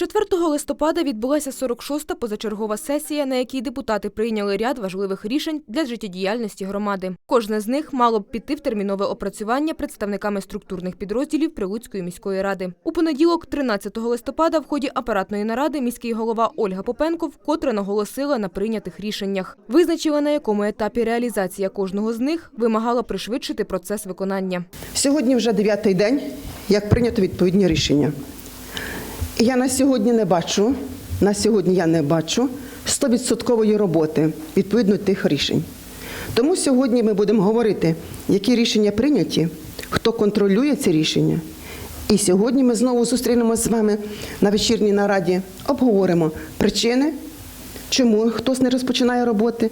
4 листопада відбулася 46-та позачергова сесія, на якій депутати прийняли ряд важливих рішень для життєдіяльності громади. Кожне з них мало б піти в термінове опрацювання представниками структурних підрозділів Прилуцької міської ради. У понеділок, 13 листопада, в ході апаратної наради міський голова Ольга Попенко вкотре наголосила на прийнятих рішеннях. Визначила, на якому етапі реалізація кожного з них вимагала пришвидшити процес виконання. Сьогодні вже дев'ятий день, як прийнято відповідні рішення. Я на сьогодні не бачу, на сьогодні я не бачу 100% роботи відповідно тих рішень. Тому сьогодні ми будемо говорити, які рішення прийняті, хто контролює ці рішення. І сьогодні ми знову зустрінемося з вами на вечірній нараді, обговоримо причини, чому хтось не розпочинає роботи,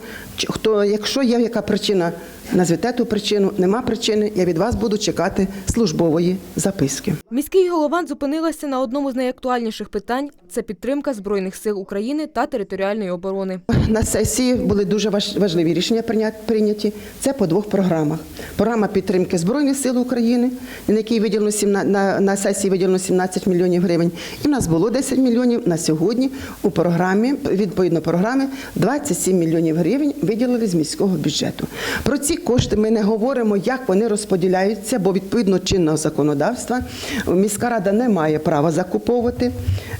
хто, якщо є яка причина, назвете ту причину, нема причини, я від вас буду чекати службової записки. Міський голова зупинилася на одному з найактуальніших питань це підтримка збройних сил України та територіальної оборони. На сесії були дуже важливі рішення прийняті. Це по двох програмах. Програма підтримки Збройних сил України, на якій виділено сімна- на, на сесії виділено 17 мільйонів гривень. І в нас було 10 мільйонів. На сьогодні у програмі, відповідно програми, 27 мільйонів гривень виділили з міського бюджету. Про ці кошти ми не говоримо, як вони розподіляються, бо відповідно чинного законодавства міська рада не має права закуповувати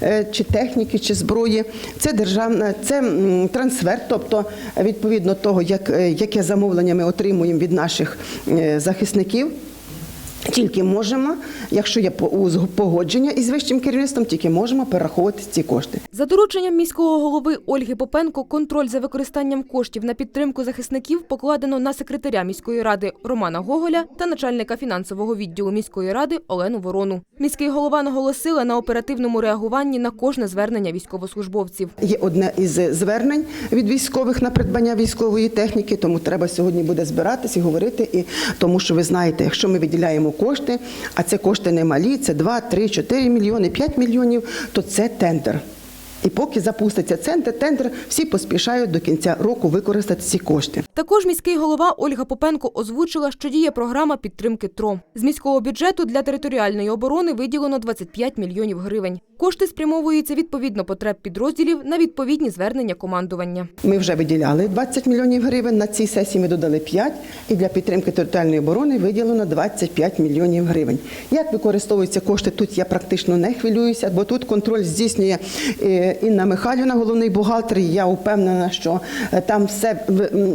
е, чи техніки, чи зброї. Це державна, це трансфер, тобто відповідно того, як, е, яке замовлення ми отримуємо від наших е, захисників. Тільки можемо, якщо є погодження із вищим керівництвом, тільки можемо перераховувати ці кошти. За дорученням міського голови Ольги Попенко контроль за використанням коштів на підтримку захисників покладено на секретаря міської ради Романа Гоголя та начальника фінансового відділу міської ради Олену Ворону. Міський голова наголосила на оперативному реагуванні на кожне звернення військовослужбовців. Є одне із звернень від військових на придбання військової техніки, тому треба сьогодні буде збиратися і говорити. І тому, що ви знаєте, якщо ми виділяємо кошти, а це кошти не малі, це 2, 3, 4 мільйони, 5 мільйонів, то це тендер. І поки запуститься центр, тендер, всі поспішають до кінця року використати ці кошти. Також міський голова Ольга Попенко озвучила, що діє програма підтримки ТРО. З міського бюджету для територіальної оборони виділено 25 мільйонів гривень. Кошти спрямовуються відповідно потреб підрозділів на відповідні звернення командування. Ми вже виділяли 20 мільйонів гривень. На цій сесії ми додали 5, і для підтримки територіальної оборони виділено 25 мільйонів гривень. Як використовуються кошти? Тут я практично не хвилююся, бо тут контроль здійснює е, Інна Михайлівна, головний бухгалтер. Я впевнена, що е, там все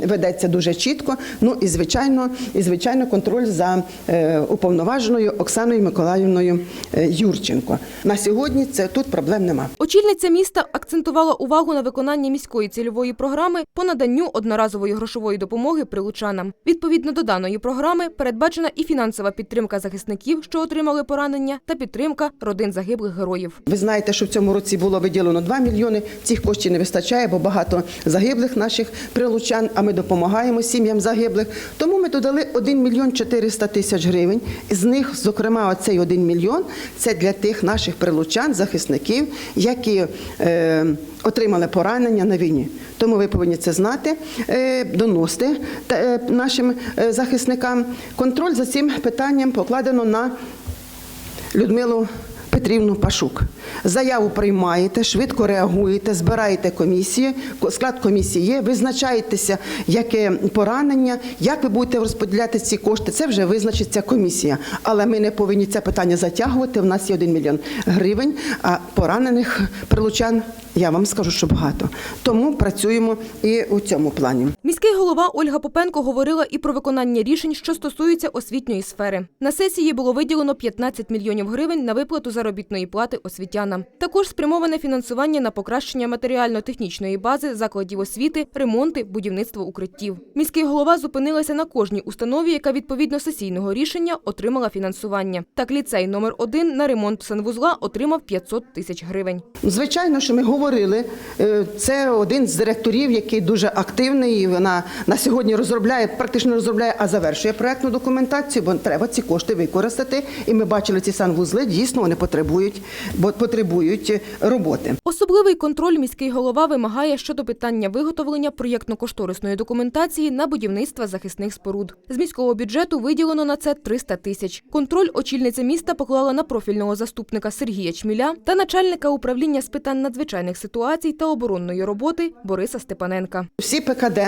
ведеться дуже чітко. Ну і звичайно, і звичайно, контроль за е, уповноваженою Оксаною Миколаївною е, Юрченко. На сьогодні це тут проблем нема. Очільниця міста акцентувала увагу на виконання міської цільової програми по наданню одноразової грошової допомоги прилучанам. Відповідно до даної програми передбачена і фінансова підтримка захисників, що отримали поранення, та підтримка родин загиблих героїв. Ви знаєте, що в цьому році було виділено 2 мільйони. Цих коштів не вистачає, бо багато загиблих наших прилучан. А ми допомагаємо сім'ям загиблих. Тому ми додали 1 мільйон 400 тисяч гривень. З них, зокрема, оцей 1 мільйон це для тих наших прилучан, захисників, які е, отримали поранення на війні. Тому ви повинні це знати, е, доносити та, е, нашим е, захисникам. Контроль за цим питанням покладено на Людмилу Петрівну Пашук. Заяву приймаєте, швидко реагуєте, збираєте комісію. ко- Склад комісії є, визначаєтеся, яке поранення, як ви будете розподіляти ці кошти. Це вже визначиться комісія. Але ми не повинні це питання затягувати. У нас є 1 мільйон гривень, а поранених прилучан. Я вам скажу, що багато. Тому працюємо і у цьому плані. Міський голова Ольга Попенко говорила і про виконання рішень, що стосуються освітньої сфери. На сесії було виділено 15 мільйонів гривень на виплату заробітної плати освітянам. Також спрямоване фінансування на покращення матеріально-технічної бази закладів освіти, ремонти, будівництво укриттів. Міський голова зупинилася на кожній установі, яка відповідно сесійного рішення отримала фінансування. Так, ліцей номер 1 на ремонт санвузла отримав 500 тисяч гривень. Звичайно, що ми говорили. е, Це один з директорів, який дуже активний. Вона на сьогодні розробляє, практично розробляє, а завершує проектну документацію, бо треба ці кошти використати. І ми бачили ці санвузли. Дійсно, вони потребують. Потребують, бо потребують роботи. Особливий контроль міський голова вимагає щодо питання виготовлення проєктно-кошторисної документації на будівництво захисних споруд. З міського бюджету виділено на це 300 тисяч. Контроль очільниця міста поклала на профільного заступника Сергія Чміля та начальника управління з питань надзвичайних ситуацій та оборонної роботи Бориса Степаненка. Всі ПКД,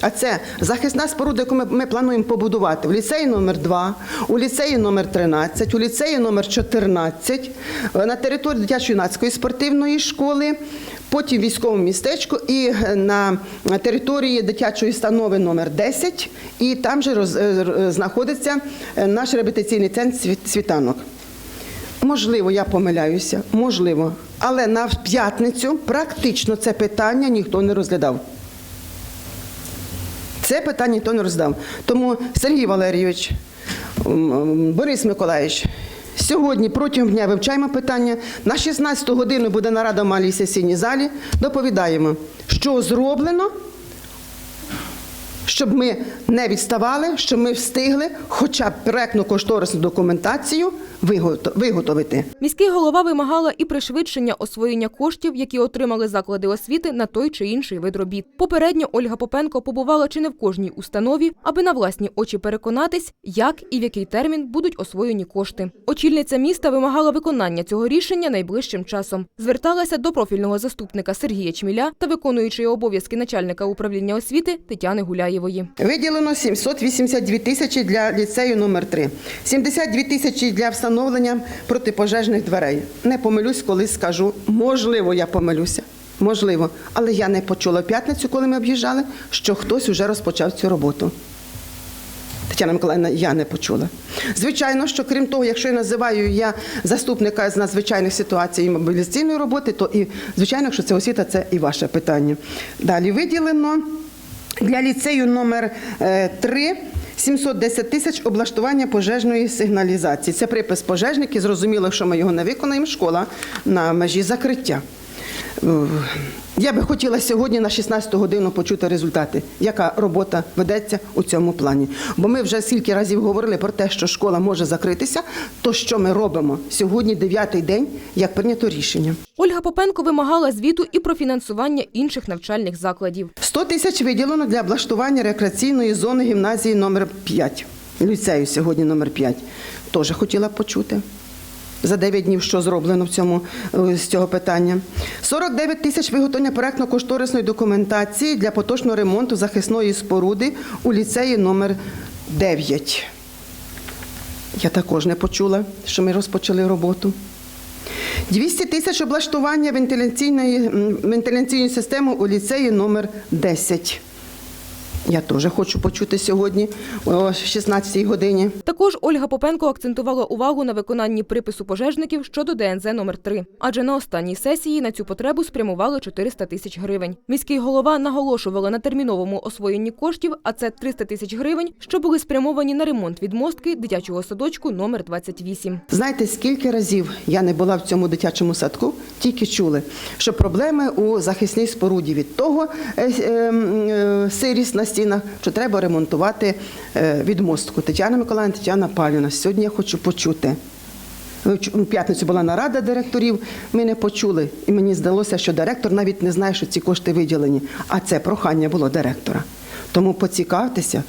а це захисна споруда, яку ми, ми плануємо побудувати в ліцеї номер 2 у ліцеї номер 13 у ліцеї номер 14 е, на території дитячо-юнацької спортивної школи, потім військовому містечку і е, на території дитячої установи номер 10 і там же роз, е, знаходиться наш реабілітаційний центр світанок. Можливо, я помиляюся, можливо. Але на п'ятницю практично це питання ніхто не розглядав. Це питання ніхто не роздав. Тому Сергій Валерійович, Борис Миколаївич, сьогодні протягом дня вивчаємо питання. На 16 годину буде нарада в малій сесійній залі. Доповідаємо, що зроблено, щоб ми не відставали, щоб ми встигли хоча б проектну кошторисну документацію виготовити. Міський голова вимагала і пришвидшення освоєння коштів, які отримали заклади освіти на той чи інший вид робіт. Попередньо Ольга Попенко побувала чи не в кожній установі, аби на власні очі переконатись, як і в який термін будуть освоєні кошти. Очільниця міста вимагала виконання цього рішення найближчим часом. Зверталася до профільного заступника Сергія Чміля та виконуючої обов'язки начальника управління освіти Тетяни Гуляєвої. Виділено 782 тисячі для ліцею номер 3 72 тисячі для встановлення протипожежних дверей. Не помилюсь, коли скажу, можливо, я помилюся. Можливо, але я не почула в п'ятницю, коли ми об'їжджали, що хтось вже розпочав цю роботу. Тетяна Миколаївна, я не почула. Звичайно, що крім того, якщо я називаю я заступника з надзвичайних ситуацій і мобілізаційної роботи, то і звичайно, якщо це освіта, це і ваше питання. Далі виділено для ліцею номер 3 710 тисяч облаштування пожежної сигналізації. Це припис пожежників. Зрозуміло, що ми його не виконаємо. Школа на межі закриття. Е, Я би хотіла сьогодні на 16 годину почути результати, яка робота ведеться у цьому плані. Бо ми вже скільки разів говорили про те, що школа може закритися. То що ми робимо сьогодні, дев'ятий день, як прийнято рішення. Ольга Попенко вимагала звіту і про фінансування інших навчальних закладів. 100 тисяч виділено для облаштування рекреаційної зони гімназії номер 5 ліцею сьогодні номер 5 Теж хотіла почути. За 9 днів, що зроблено в цьому е, з цього питання. 49 тисяч виготовлення проектно-кошторисної документації для поточного ремонту захисної споруди у ліцеї номер 9 Я також не почула, що ми розпочали роботу. 200 тисяч облаштування вентиляційної, вентиляційної системи у ліцеї номер 10. Я теж хочу почути сьогодні о 16 годині. Також Ольга Попенко акцентувала увагу на виконанні припису пожежників щодо ДНЗ номер 3 адже на останній сесії на цю потребу спрямували 400 тисяч гривень. Міський голова наголошувала на терміновому освоєнні коштів, а це 300 тисяч гривень, що були спрямовані на ремонт відмостки дитячого садочку номер 28. Знаєте, скільки разів я не була в цьому дитячому садку, тільки чули, що проблеми у захисній споруді від того е, е, е, сирість стінах, що треба ремонтувати е, відмостку. Тетяна Миколаївна, Тетяна Павлівна, сьогодні я хочу почути. В п'ятницю була нарада директорів. Ми не почули, і мені здалося, що директор навіть не знає, що ці кошти виділені. А це прохання було директора. Тому поцікавтеся,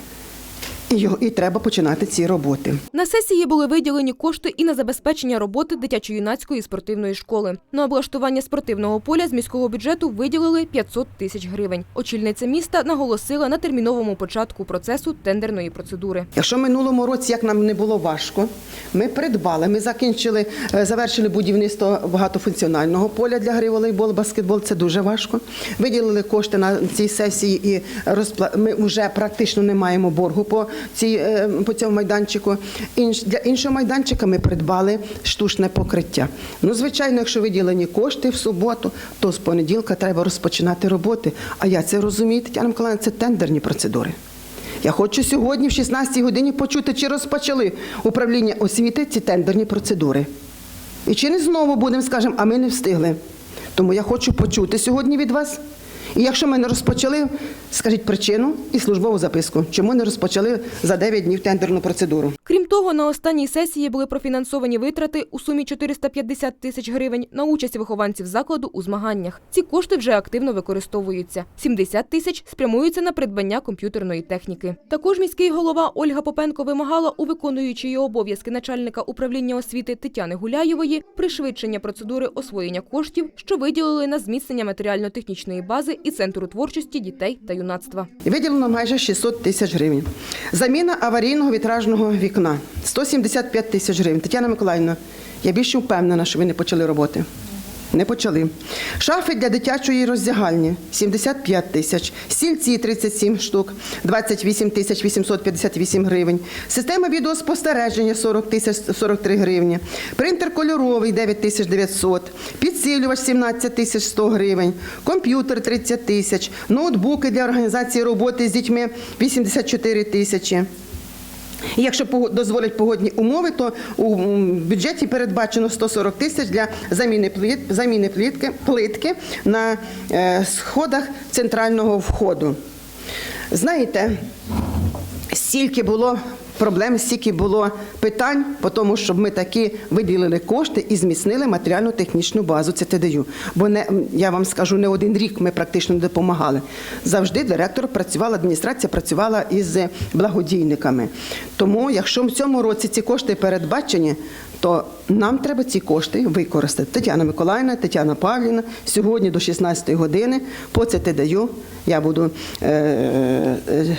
і, його, і треба починати ці роботи. На сесії були виділені кошти і на забезпечення роботи дитячо-юнацької спортивної школи. На облаштування спортивного поля з міського бюджету виділили 500 тисяч гривень. Очільниця міста наголосила на терміновому початку процесу тендерної процедури. Якщо минулому році, як нам не було важко, ми придбали, ми закінчили, е, завершили будівництво багатофункціонального поля для гри волейбол, баскетбол. Це дуже важко. Виділили кошти на цій сесії і розпла... ми вже практично не маємо боргу по, е, по цьому майданчику. Для іншого майданчика ми придбали штучне покриття. Ну, звичайно, якщо виділені кошти в суботу, то з понеділка треба розпочинати роботи. А я це розумію, Тетяна Миколаївна, це тендерні процедури. Я хочу сьогодні в 16 годині почути, чи розпочали управління освіти ці тендерні процедури. І чи не знову будемо, скажемо, а ми не встигли. Тому я хочу почути сьогодні від вас. І якщо ми не розпочали, скажіть причину і службову записку, чому не розпочали за 9 днів тендерну процедуру. Крім того, на останній сесії були профінансовані витрати у сумі 450 тисяч гривень на участь вихованців закладу у змаганнях. Ці кошти вже активно використовуються. 70 тисяч спрямуються на придбання комп'ютерної техніки. Також міський голова Ольга Попенко вимагала у виконуючої обов'язки начальника управління освіти Тетяни Гуляєвої пришвидшення процедури освоєння коштів, що виділили на зміцнення матеріально-технічної бази і центру творчості дітей та юнацтва. Виділено майже 600 тисяч гривень. Заміна аварійного вітражного вікна 175 тисяч гривень. Тетяна Миколаївна, я більше впевнена, що ви не почали роботи. Не почали. Шафи для дитячої роздягальні 75 тисяч, стільці 37 штук, 28 тисяч 858 гривень. Система відеоспостереження 40 тисяч 43 гривні. Принтер кольоровий 9 тисяч 900, підсилювач 17 тисяч 100 гривень, комп'ютер 30 тисяч, ноутбуки для організації роботи з дітьми 84 тисячі. Якщо дозволять погодні умови, то у бюджеті передбачено 140 тисяч для заміни заміни плитки, плитки на е, сходах центрального входу. Знаєте, стільки було проблем, стільки було питань, по тому, щоб ми таки виділили кошти і зміцнили матеріально-технічну базу ЦТДЮ. Бо не я вам скажу, не один рік ми практично не допомагали. Завжди директор працювала, адміністрація працювала із благодійниками. Тому, якщо в цьому році ці кошти передбачені, то нам треба ці кошти використати. Тетяна Миколаївна, Тетяна Павлівна, сьогодні до 16-ї години по ЦТДЮ я буду. Е- е-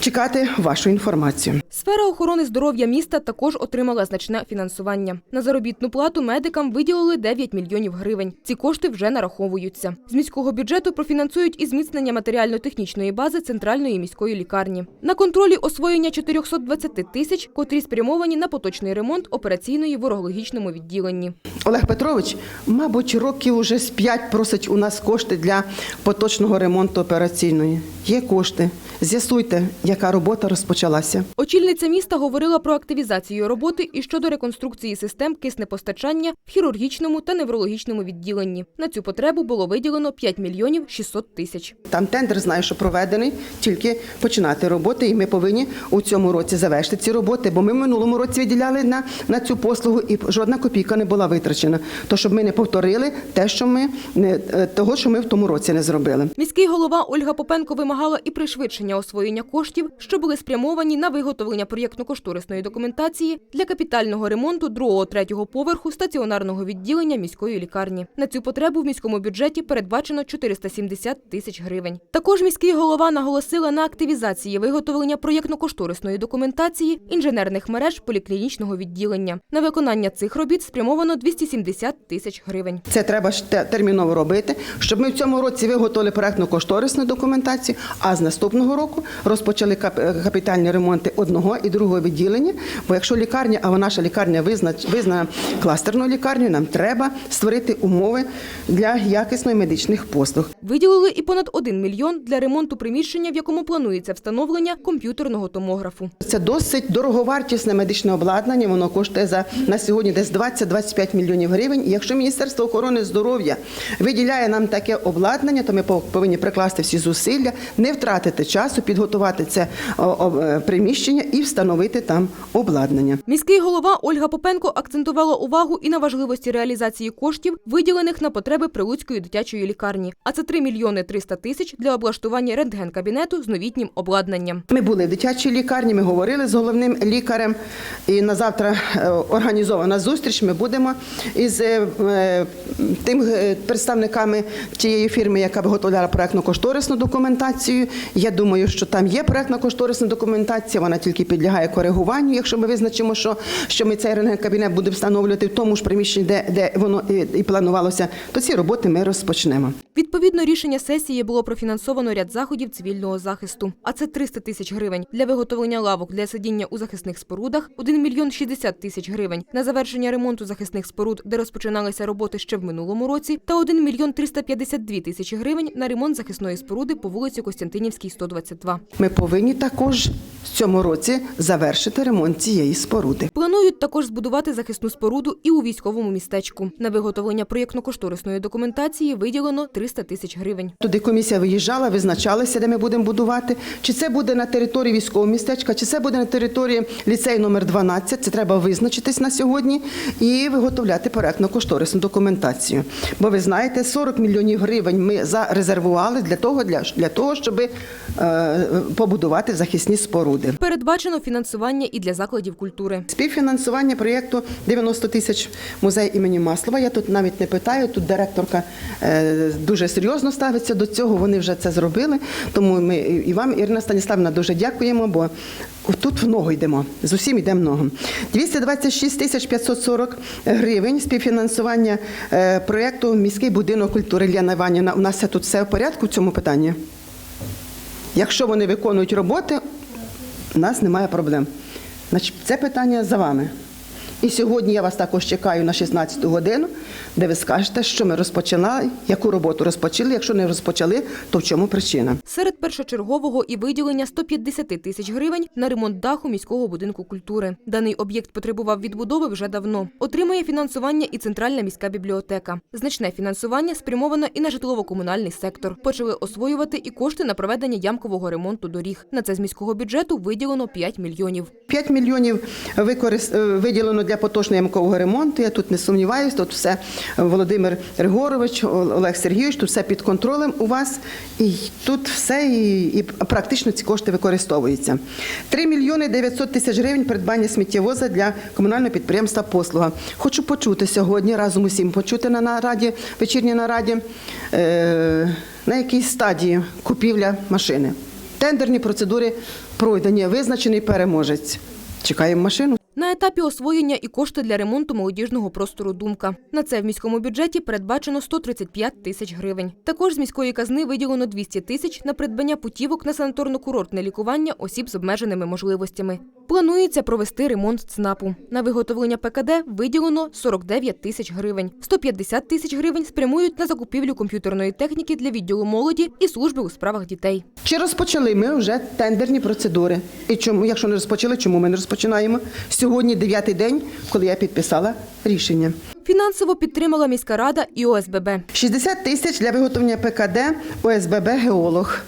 Чекати вашу інформацію. Сфера охорони здоров'я міста також отримала значне фінансування. На заробітну плату медикам виділили 9 мільйонів гривень. Ці кошти вже нараховуються. З міського бюджету профінансують і зміцнення матеріально-технічної бази центральної міської лікарні. На контролі освоєння 420 тисяч, котрі спрямовані на поточний ремонт операційної в урологічному відділенні. Олег Петрович, мабуть, років уже з п'ять просить у нас кошти для поточного ремонту операційної. Є кошти. З'ясуйте, яка робота розпочалася. Очільниця міста говорила про активізацію роботи і щодо реконструкції систем киснепостачання в хірургічному та неврологічному відділенні. На цю потребу було виділено 5 мільйонів 600 тисяч. Там тендер знаю, що проведений, тільки починати роботи, і ми повинні у цьому році завершити ці роботи, бо ми в минулому році виділяли на, на цю послугу, і жодна копійка не була витрачена. То щоб ми не повторили те, що ми не е, того, що ми в тому році не зробили. Міський голова Ольга Попенко вимагала і пришвидшення освоєння коштів, що були спрямовані на виготовлення проєктно-кошторисної документації для капітального ремонту другого-третього поверху стаціонарного відділення міської лікарні. На цю потребу в міському бюджеті передбачено 470 тисяч гривень. Також міський голова наголосила на активізації виготовлення проєктно-кошторисної документації інженерних мереж поліклінічного відділення. На виконання цих робіт спрямовано 270 тисяч гривень. Це треба терміново робити, щоб ми в цьому році виготовили проектно-кошторисну документацію, а з наступного року розпочали кап- е, капітальні ремонти одного і другого відділення. Бо якщо лікарня, а наша лікарня визнана кластерною лікарнею, нам треба створити умови для якісної медичних послуг. Виділили і понад 1 мільйон для ремонту приміщення, в якому планується встановлення комп'ютерного томографу. Це досить дороговартісне медичне обладнання. Воно коштує за на сьогодні десь 20-25 мільйонів гривень. І якщо Міністерство охорони здоров'я виділяє нам таке обладнання, то ми пов- повинні прикласти всі зусилля, не втратити часу, підготувати це о, е, приміщення і встановити там обладнання. Міський голова Ольга Попенко акцентувала увагу і на важливості реалізації коштів, виділених на потреби Прилуцької дитячої лікарні. А це 3 мільйони 300 тисяч для облаштування рентген-кабінету з новітнім обладнанням. Ми були в дитячій лікарні, ми говорили з головним лікарем. І на завтра е, організована зустріч. Ми будемо із е, тим представниками тієї фірми, яка виготовляла проектно-кошторисну документацію. Я думаю, що там є проектно-кошторисна документація, вона тільки підлягає коригуванню. Якщо ми визначимо, що, що ми цей рентген-кабінет будемо встановлювати в тому ж приміщенні, де, де воно і, і планувалося, то ці роботи ми розпочнемо. Відповідно, рішення сесії було профінансовано ряд заходів цивільного захисту. А це 300 тисяч гривень для виготовлення лавок для сидіння у захисних спорудах, 1 мільйон 60 тисяч гривень на завершення ремонту захисних споруд, де розпочиналися роботи ще в минулому році, та 1 мільйон 352 тисячі гривень на ремонт захисної споруди по вулиці Костянтинівській, 120. 2022. Ми повинні також в цьому році завершити ремонт цієї споруди. Планують також збудувати захисну споруду і у військовому містечку. На виготовлення проєктно-кошторисної документації виділено 300 тисяч гривень. Туди комісія виїжджала, визначалася, де ми будемо будувати. Чи це буде на території військового містечка, чи це буде на території ліцею номер 12. Це треба визначитись на сьогодні і виготовляти проектно-кошторисну документацію. Бо ви знаєте, 40 мільйонів гривень ми зарезервували для того, для, для того щоб е, побудувати захисні споруди. Передбачено фінансування і для закладів культури. Співфінансування проєкту 90 тисяч музей імені Маслова. Я тут навіть не питаю. Тут директорка е, дуже серйозно ставиться до цього. Вони вже це зробили. Тому ми і вам, Ірина Станіславівна, дуже дякуємо, бо тут в ногу йдемо. З усім йдемо в ногу. 226 тисяч 540 гривень співфінансування е, проєкту Міський будинок культури Ільяна Іванівна. У нас тут все в порядку в цьому питанні. Якщо вони виконують роботи, у нас немає проблем. Значить, це питання за вами. І сьогодні я вас також чекаю на 16 годину, де ви скажете, що ми розпочинали, яку роботу розпочали. Якщо не розпочали, то в чому причина? Серед першочергового і виділення 150 тисяч гривень на ремонт даху міського будинку культури. Даний об'єкт потребував відбудови вже давно. Отримує фінансування і центральна міська бібліотека. Значне фінансування спрямовано і на житлово-комунальний сектор. Почали освоювати і кошти на проведення ямкового ремонту доріг. На це з міського бюджету виділено 5 мільйонів. 5 мільйонів використ... е, виділено для поточного ямкового ремонту. Я тут не сумніваюся. Тут все Володимир Григорович, Олег Сергійович, тут все під контролем у вас. І тут все і, і практично ці кошти використовуються. 3 мільйони 900 тисяч гривень придбання сміттєвоза для комунального підприємства Послуга. Хочу почути сьогодні, разом усім почути на нараді, вечірній нараді, е, на якій стадії купівля машини. Тендерні процедури пройдені, визначений переможець. Чекаємо машину. На етапі освоєння і кошти для ремонту молодіжного простору «Думка». На це в міському бюджеті передбачено 135 тисяч гривень. Також з міської казни виділено 200 тисяч на придбання путівок на санаторно-курортне лікування осіб з обмеженими можливостями. Планується провести ремонт ЦНАПу. На виготовлення ПКД виділено 49 тисяч гривень. 150 тисяч гривень спрямують на закупівлю комп'ютерної техніки для відділу молоді і служби у справах дітей. Чи розпочали ми вже тендерні процедури? І чому, якщо не розпочали, чому ми не розпочинаємо? Сьогодні дев'ятий день, коли я підписала рішення. Фінансово підтримала міська рада і ОСББ. 60 тисяч для виготовлення ПКД ОСББ геолог.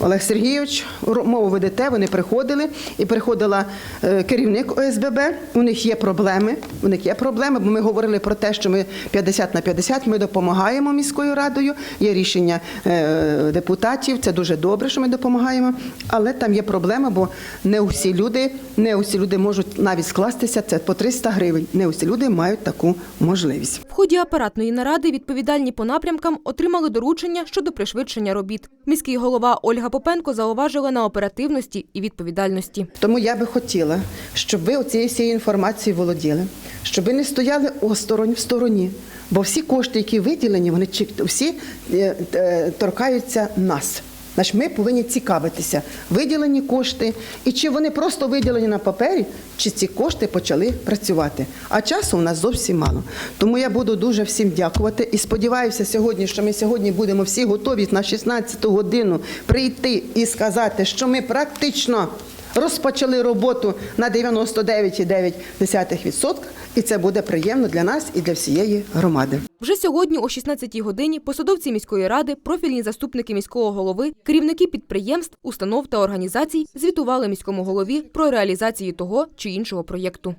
Олег Сергійович, мову ведете, вони приходили, і приходила е, керівник ОСББ. У них є проблеми. У них є проблеми, бо ми говорили про те, що ми 50 на 50, ми допомагаємо міською радою. Є рішення е, депутатів. Це дуже добре, що ми допомагаємо. Але там є проблема, бо не усі люди, не усі люди можуть навіть скластися. Це по 300 гривень. Не усі люди мають таку можливість. В ході апаратної наради відповідальні по напрямкам отримали доручення щодо пришвидшення робіт. Міський голова Ольга Попенко зауважила на оперативності і відповідальності. Тому я би хотіла, щоб ви оцією всією інформацією володіли, щоб ви не стояли осторонь в стороні. Бо всі кошти, які виділені, вони всі е, е, торкаються нас. Значить, ми повинні цікавитися, виділені кошти, і чи вони просто виділені на папері, чи ці кошти почали працювати. А часу у нас зовсім мало. Тому я буду дуже всім дякувати і сподіваюся сьогодні, що ми сьогодні будемо всі готові на 16 годину прийти і сказати, що ми практично розпочали роботу на 99,9%, і це буде приємно для нас і для всієї громади. Вже сьогодні о 16-й годині посадовці міської ради, профільні заступники міського голови, керівники підприємств, установ та організацій звітували міському голові про реалізацію того чи іншого проєкту.